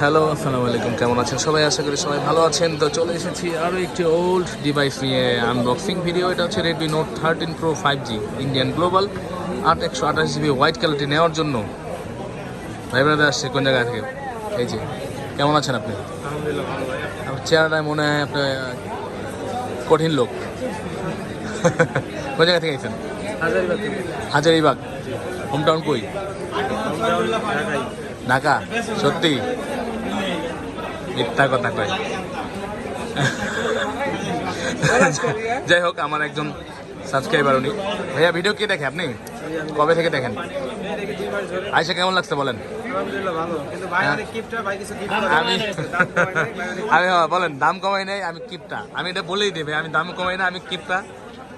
Hello আসসালামু আলাইকুম। কেমন আছেন সবাই? আশা করি সবাই ভালো আছেন। তো চলে এসেছি আরও একটি ওল্ড ডিভাইস নিয়ে আনবক্সিং ভিডিও এটা হচ্ছে Redmi Note thirteen Pro five G Indian global আট একশো আঠাশ জিবি হোয়াইট কালারটি নেওয়ার জন্য। ভাই ব্রাদার আসছে, কোন জায়গা থেকে এই যে, কেমন আছেন আপনি? চেহারাটায় মনে হয় আপনার কঠিন লোক। কোন জায়গা থেকে আইছেন? হাজারিবাগ হোম টাউন কই? ঢাকা সত্যি? মিথ্যা কথা কয়। যাই হোক আমার একজন সাবস্ক্রাইবার উনি। ভাইয়া ভিডিও কে দেখে আপনি? কবে থেকে দেখেন? আয়সা কেমন লাগছে বলেন? আমি আমি হ্যাঁ, বলেন দাম কমাই নাই আমি কিপটা আমি এটা বলেই দেবে আমি দাম কমাই না আমি কিপটা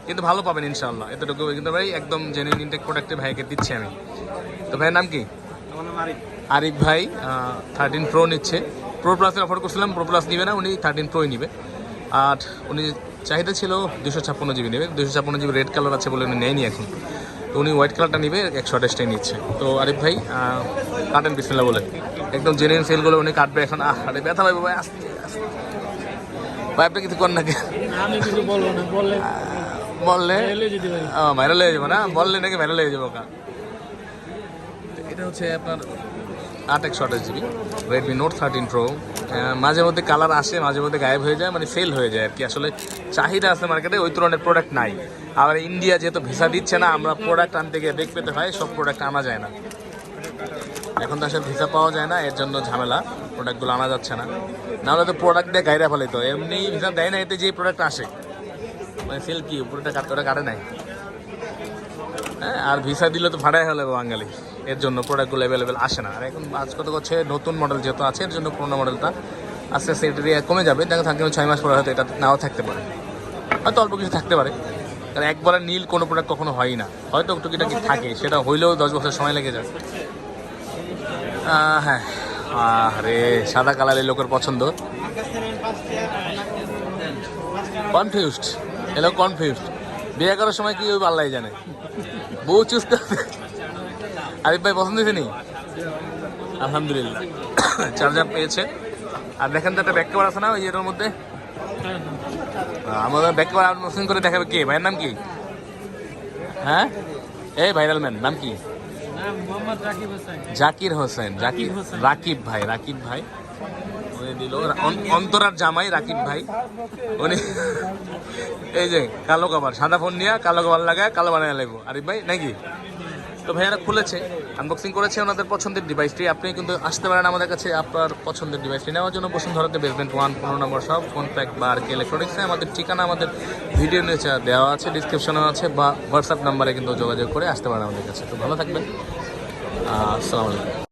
কিন্তু ভালো পাবেন ইনশাল্লাহ এতটুকু। কিন্তু ভাই একদম জেনুইন ইনটেক প্রোডাক্টে ভাইকে দিচ্ছি আমি। তো ভাইয়ের নাম কি? আরিফ। ভাই থার্টিন প্রো নিচ্ছে। প্রো প্লাসের অফার করছিলাম প্রো প্লাস নিবে না উনি থার্টিন প্রোই নিবে। আর উনি চাহিদা ছিল দুশো ছাপ্পান্ন জিবি নেবে। দুশো ছাপ্পান্ন জিবি রেড কালার আছে বলে উনি নেয়নি এখন। তো উনি হোয়াইট কালারটা নিবে একশো আঠাশটাই নিচ্ছে। তো আরিফ ভাই কাটেন বিসমিল্লা বলে। একদম জেনুইন সেলগুলো উনি কাটবে এখন। আহ আরে ব্যথা পাইবো ভাই আস্তে আস্তে। ভাই আপনি কিছু কর না আমি কিছু বলব না বললে বললে? ভাইরাল হয়ে যাব না? বললে নাকি ভাইরাল হয়ে যাব এটা হচ্ছে আপনার আট একশো আঠাশ GB Redmi Note thirteen Pro মাঝে মধ্যে কালার আসে, মাঝে মধ্যে গায়েব হয়ে যায় মানে সেল হয়ে যায় আর কি। আসলে চাহিদা আছে মার্কেটে ওই ধরনের প্রোডাক্ট নাই। আবার ইন্ডিয়া যেহেতু ভিসা দিচ্ছে না, আমরা প্রোডাক্ট আনতে গিয়ে বেগ পেতে হয়, সব প্রোডাক্ট আনা যায় না। এখন তো আসলে ভিসা পাওয়া যায় না, এর জন্য ঝামেলা। প্রোডাক্টগুলো আনা যাচ্ছে না। নাহলে তো প্রোডাক্ট দিয়ে গাইরা ফেলে তো এমনি ভিসা দেয় না, এতে যে প্রোডাক্ট আসে। মানে সেল কি পুরোটা কাটতে ওটা কাটে নাই। হ্যাঁ আর ভিসা দিলে তো ভাড়াই হলে বাঙালি। এর জন্য প্রোডাক্টগুলো অ্যাভেলেবেল আসে না। আর এখন আজ কত করছে নতুন মডেল যেহেতু আছে, এর জন্য পুরোনো মডেলটা আস্তে আস্তে এটা দিয়ে কমে যাবে। দেখা থাকলে ছয় মাস পরে হয়তো এটা নাও থাকতে পারে। হয়তো অল্প কিছু থাকতে পারে। কারণ একবারে নীল কোনো প্রোডাক্ট কখনো হয় না। হয়তো টুকিটাকি থাকে, সেটা হইলেও দশ বছর সময় লেগে যায়। হ্যাঁ। আরে সাদা কালারের লোকের পছন্দ। কনফিউজড এলো কনফিউজড বিয়ে করার সময় কি ওই পাল্লাই জানে? বউ চুজ করতে আরিফ ভাই পছন্দ হয়েছে নি? আলহামদুলিল্লাহ। চার্জার পেয়েছে। আর দেখেন তো একটা ব্যাক কভার আছে না ওই এটার মধ্যে? আমাদের ব্যাক কভার আনবক্সিং করে দেখাবে কে? ভাইয়ের নাম কি? হ্যাঁ? এই ভাইরাল ম্যান নাম কি? জাকির হোসেন জাকির হোসেন। রাকিব ভাই রাকিব ভাই। উনি দিল অন্তরার জামাই রাকিব ভাই। উনি এই যে, কালো কাবার সাদা ফোন নিয়ে কালো কভার লাগায় কালো বানায় লাগবো আরিফ ভাই, নাকি? তো ভাইয়ারা খুলেছে। আনবক্সিং করেছে ওনাদের পছন্দের ডিভাইসটি আপনি কিন্তু আসতে পারেন আমাদের কাছে আপনার পছন্দের ডিভাইসটি নেওয়ার জন্য বসুন্ধরাতে বেসমেন্ট ওয়ান পনেরো নম্বর সব ফোন প্যাক বা আর কি ইলেকট্রনিক্সে আমাদের ঠিকানা আমাদের ভিডিও নিচে দেওয়া আছে ডিসক্রিপশনে আছে বা হোয়াটসঅ্যাপ নাম্বারে কিন্তু যোগাযোগ করে আসতে পারেন আমাদের কাছে। তো ভালো থাকবেন। আসসালামু আলাইকুম।